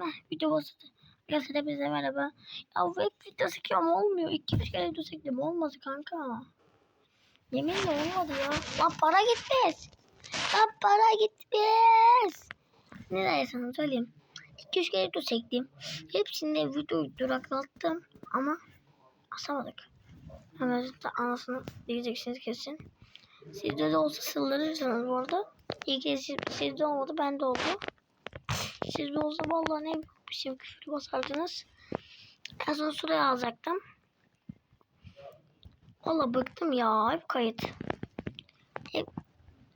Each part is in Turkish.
Heh, video başladı. Arkadaşlar hepinize merhaba. Ya web video çekiyorum olmuyor. İki üç kere video çektim olmadı kanka. Yeminle olmadı ya. Lan para gitmez. Lan para gitmez. Ne dersen söyleyeyim. İki üç kere video çektim. Hepsinde videoyu duraklattım. Ama asamadık. Hemen de anasını diyeceksiniz kesin. Sizde de olsa sığdırırsınız bu arada. İyi ki siz, sizde olmadı bende oldu. Sizde olsa vallahi ne bir şey küfür basardınız. En son sıraya alacaktım. Valla bıktım ya. Hep kayıt. Hep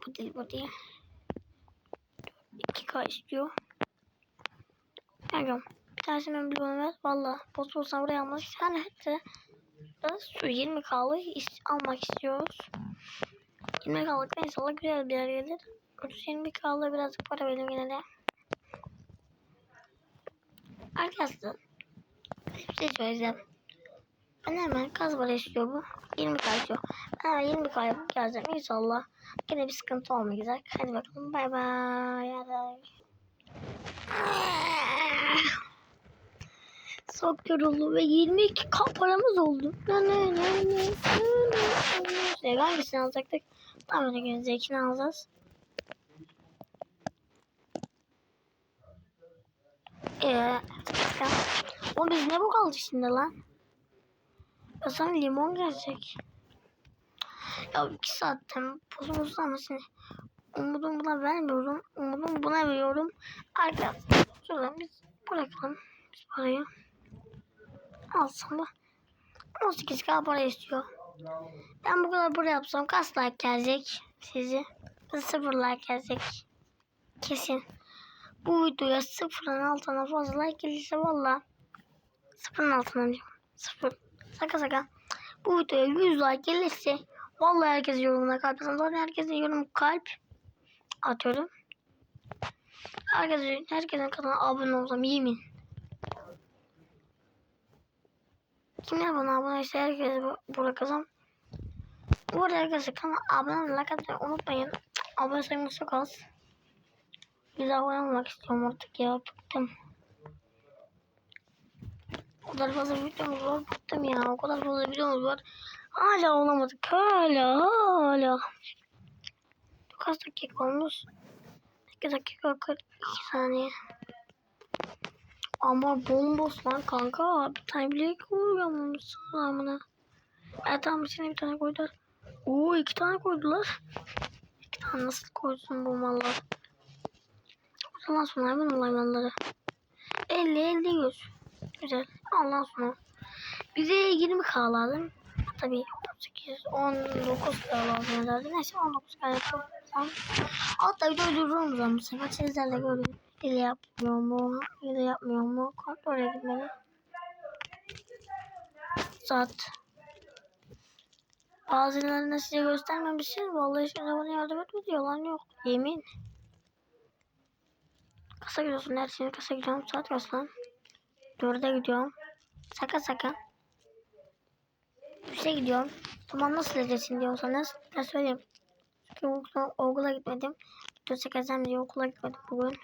bu değil bu değil. 2K istiyor. Kanka bir tanesini ben ver. Valla boz bozdan buraya almak isteyen hepsi. Şu 20K'lı is- almak istiyoruz. 20K'lık da inşallah güzel bir yer gelir. 30-20K'lı birazcık para verelim yine de. Arkadaşlar bir şey söyleyeceğim. Ben hemen kaç para istiyor bu? 20 k. Ben hemen 20 k yapıp geleceğim inşallah. Yine bir sıkıntı olmayacak. Hadi bakalım bay bay. Çok yoruldum ve 22 k paramız oldu. Ne ne ne ne ne ne hangisini alacaktık? Tamam öyle zevkini alacağız. Eee o biz ne bu kaldı şimdi lan? Ya sana limon gelecek. Ya iki saatten bozulmuş ama seni umudumu buna vermiyorum. Umudumu buna veriyorum. Arkadaşlar şuradan biz bırakalım biz parayı. Alsam da 18 k para istiyor. Ben bu kadar para yapsam kaç like gelecek sizi? Sıfır like gelecek. Kesin. Bu videoya sıfırın altına fazla like gelirse valla sıfırın altına diyorum. Sıfır. Saka saka. Bu videoya 100 like gelirse vallahi herkes yorumuna kalp yazan. Zaten herkesin yorum kalp atıyorum. Herkes, herkesin kanalına abone olsam yemin. Kimler bana abone ise herkese bırakacağım. Bu arada arkadaşlar kanala abone olmayı, like atmayı unutmayın. Abone sayımız çok az. Abone olmak istiyorum artık ya. Bıktım. O kadar fazla videomuz var. Bıktım ya. O kadar fazla videomuz var. Hala olamadık. Hala hala. Kaç dakika olmuş? 2 dakika 42 saniye. Ama bomboş lan kanka. Bir tane bile koyuyormuş amına. Evet tamam içine bir tane koydular. Oo iki tane koydular. İki tane nasıl koysun bu mallar? Ondan sonra hayvan hayvanları. 50 50 yüz. Güzel. Ondan sonra bize 20 k lazım. Tabii 18 19 k lazım herhalde. Neyse 19 k yapalım. Hatta videoyu durdururum zaman bu sefer sizlerle görün. Hile yapmıyor mu? Hile yapmıyor mu? Kontrol edilmeli. Saat. Bazılarını size göstermemişim. Vallahi şimdi bana yardım etmedi. Yalan yok. Yemin. Kasa gidiyorsun. Şeyi kasa gidiyorum. Saat kaç lan? Dörde gidiyorum. Saka saka. Üçe gidiyorum. Tamam nasıl edeceksin diyorsanız ben söyleyeyim. Çünkü okula, gitmedim. Video çekeceğim diye okula gitmedim bugün.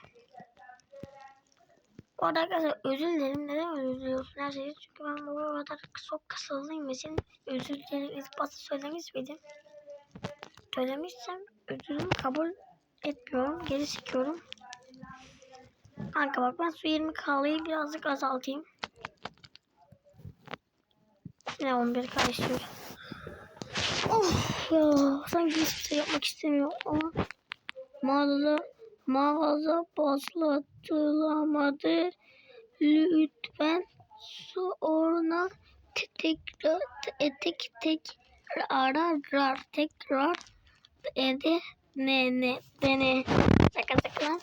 Bu arada arkadaşlar özür dilerim. Neden özür diliyorsun her şeyi? Çünkü ben bu kadar çok kasıldığım için özür dilerim. Başta söylemiş miydim? Söylemişsem özürümü kabul etmiyorum. Geri çekiyorum. Kanka bak ben su 20 kalıyı birazcık azaltayım. Ne 11 k istiyor. Of ya sanki hiçbir şey yapmak istemiyor ama mağaza mağaza başlatılamadı. Lütfen sonra tekrar tek tek arar tekrar ede ne ne beni şaka şaka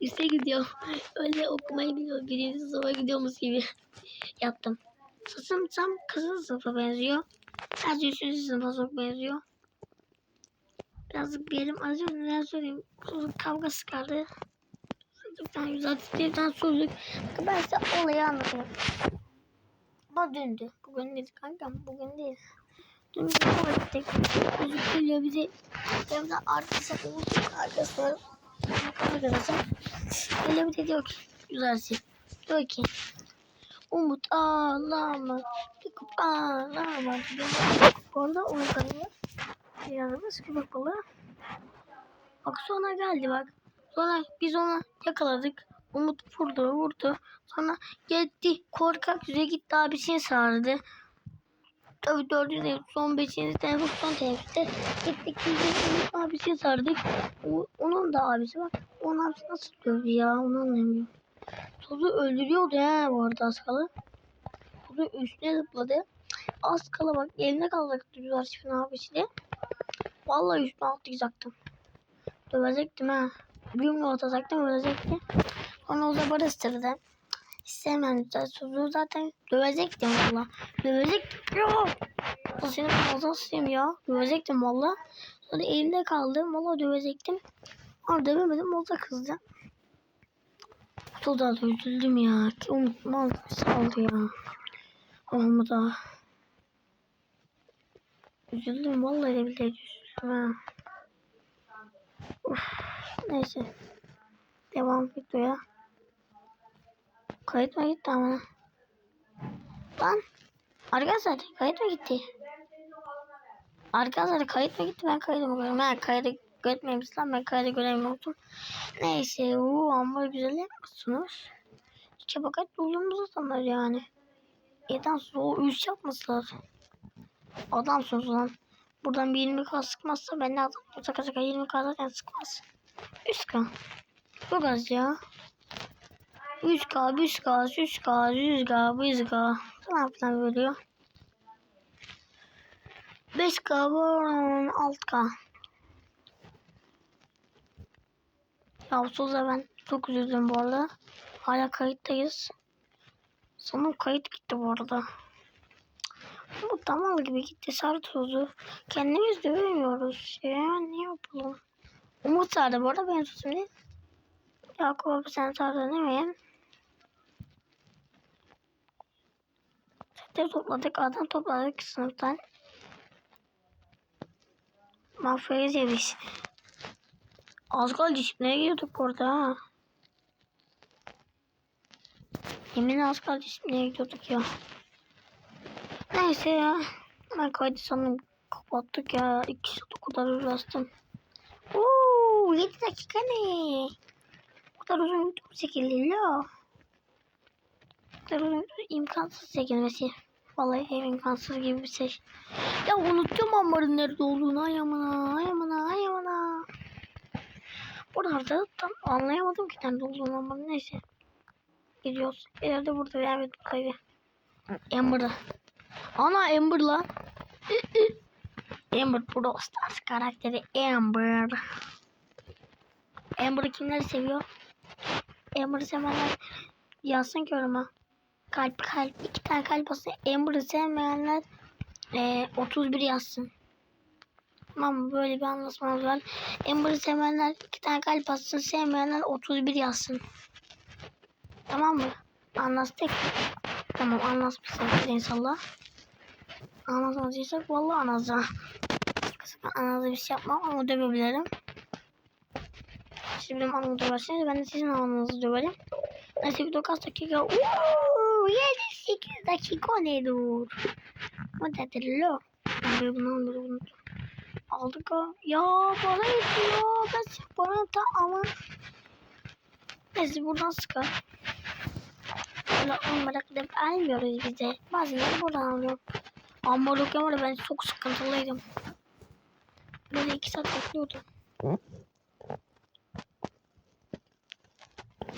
Üste gidiyor. Öyle okumayı biliyor. Birinci sınıfa gidiyormuş gibi yaptım. Sasım tam kızıl sınıfa benziyor. Az üçüncü sınıfa çok benziyor. Birazcık bir yerim acıyor. Neden söyleyeyim. Çocuk kavga sıkardı. Atı bir tane çocuk. Bakın ben size olayı anlatayım. Ama dündü. Bugün değil kankam. Bugün değil. Dün bir kavga ettik. Çocuk geliyor bize. Evden arkadaşlar. Arkadaşlar. Arkadaşlar. Öyle bir de diyor ki güzelsin. Diyor ki Umut ağlama. Yakup ağlama. Bu arada onu tanıyor. Yanımız köpek balığı. Bak sonra geldi bak. Sonra biz onu yakaladık. Umut vurdu vurdu. Sonra gitti korkak yüze gitti abisini sardı. Tabii dördüncü son beşinci teneffüs son teneffüste gittik biz de Umut abisini sardık. O, onun da abisi bak. Onun abisi nasıl dövdü ya onu anlamıyorum. Tozu öldürüyordu ya bu arada az. Tozu üstüne zıpladı. Az kala bak eline kalacaktı Güzel Şifin abisi de. Vallahi üstüne atlayacaktım. Dövecektim ha. Bir yumruğu atacaktım ölecekti. Onu o zaman ısırdı. İstemem çocuğu zaten dövecektim valla. Dövecektim. Yok. Senin fazla ısırayım ya. Dövecektim valla. Sonra elimde kaldı. Valla dövecektim. Ama dövemedim. O da kızdı. O da üzüldüm ya. Ki unutmam. Saldı ya. Ama da. Üzüldüm. Vallahi de bile üzüldüm ha. Uf, neyse. Devam videoya. Kayıt mı gitti ama? Lan. Arkadaşlar kayıt mı gitti? Arkadaşlar kayıt mı gitti? Ben kaydı mı görüyorum? Ben kaydı görmemiş lan. Ben kaydı göremiyorum. Neyse. Uuu ama güzel yapmışsınız. İki paket doldurmuş adamlar yani. Eden o üç yapmışlar. Adamsınız lan. Buradan bir 20k sıkmazsa ben de adam. Şaka şaka 20k zaten sıkmaz. 100k. Çok az ya. 3k, 5k, 3k, 100k, 100k falan filan veriyor. 5k var 6k. Ya Suza ben çok üzüldüm bu arada. Hala kayıttayız. Sanırım kayıt gitti bu arada. Bu damal gibi gitti sarı tozu. Kendimiz dövemiyoruz. Ya ne yapalım? Umut sardı bu arada benim sözüm değil. Yakup abi sen sardın değil mi? Setleri topladık. Adam topladık sınıftan. Mafyayı yemiş. Az kaldı disipline gidiyorduk orada ha. Yemin az kaldı disipline gidiyorduk ya. Neyse ya. Ben kaydı sanırım kapattık ya. İki saat o kadar uğraştım. Uuu 7 dakika ne? O kadar uzun video çekildi la. O kadar uzun imkansız çekilmesi. Vallahi ev imkansız gibi bir şey. Ya unuttum ambarın nerede olduğunu. Ay amına, ay amına, ay amına. Burada tam anlayamadım ki nerede olduğunu ama neyse. Gidiyoruz. İleride burada bir evet. Amber'da. Ana Amber lan. Amber Stars karakteri Amber. Amber'ı kimler seviyor? Amber'ı sevenler yazsın ki yoruma. Kalp kalp. iki tane kalp olsun. Amber'ı sevmeyenler e, 31 yazsın. Tamam böyle bir anlaşmamız var. Amber'ı sevenler iki tane kalp atsın. Sevmeyenler 31 yazsın. Tamam mı? Anlaştık. Tamam anlaşmışsak inşallah. Anlaşmadıysak vallahi anlaza. Anlaza bir şey yapmam ama dövebilirim. Siz benim anamı döverseniz ben de sizin ananızı döverim. Neyse video kaç dakika? Uuu 7-8 dakika ne dur? O dedi lo. Ben bunu unuttum. Aldık ha. Ya bana yetiyor. Ben sık bana da ama. Neyse buradan sıkar. Böyle olmadık gidip almıyoruz bize. Bazıları buradan alıyor. Ama yok ama ben çok sıkıntılıydım. Böyle iki saat bekliyordum.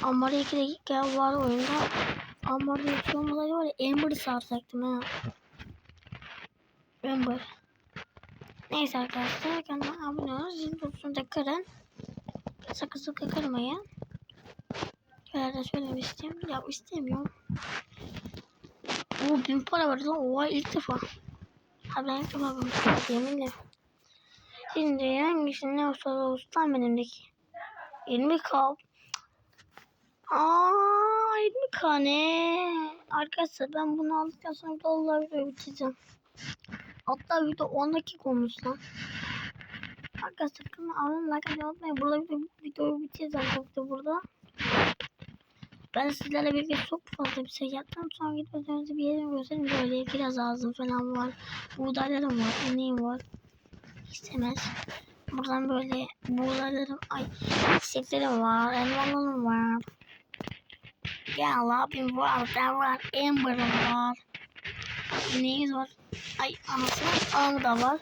Ambar'da iki dakika var oyunda. Ambar'da iki olmasaydı var ya Amber'ı sarsaktım ha. Amber. Neyse arkadaşlar kanalıma abone olun. Zil butonunu da kırın. Sakın sakın kırmayın. Şöyle de söylemek istiyorum. Ya istemiyorum. Oo bin para var lan. Oha ilk defa. Ha ben ilk defa bunu yeminle. Şimdi hangisini ne olsa olsun benimdeki. 20 kap. Aa 20 kane. Arkadaşlar ben bunu aldıktan sonra video bitireceğim. Hatta video 10 dakika olmuş lan. Arkadaşlar kanalıma abone like atmayı unutmayın. Burada video, videoyu bitireceğim. Da burada. Ben sizlerle birlikte çok fazla bir şey yaptım. Sonra gitmeden önce bir yerimi göstereyim. Böyle biraz ağzım falan var. Buğdaylarım var. ineğim var. İstemez. Buradan böyle buğdaylarım, ay çiçeklerim var. Elmalarım var. Ya abim var. Var. Amber'ım var. İneğimiz var. Ay anasının ağını da var.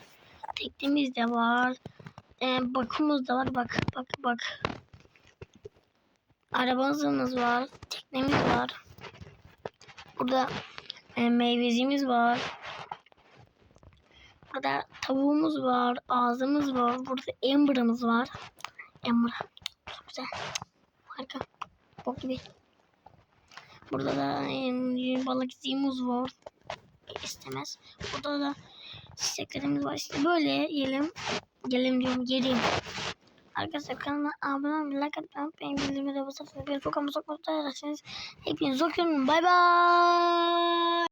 Teknemiz de var. Ee, bakımız da var. Bak bak bak. Arabamız var. Teknemiz var. Burada e, meyvecimiz var. Burada tavuğumuz var. Ağzımız var. Burada Amber'ımız var. Amber. Çok güzel. Harika. Bok gibi. Burada da e, balıkçığımız var. İstemez. Burada da çiçeklerimiz var. İşte böyle yiyelim. Gelim diyorum yerim. Arkadaşlar kanalıma abone olmayı, like atmayı unutmayın. Bildirimleri basarsanız beni çok ama edersiniz. Hepinizi çok seviyorum. Bay bay.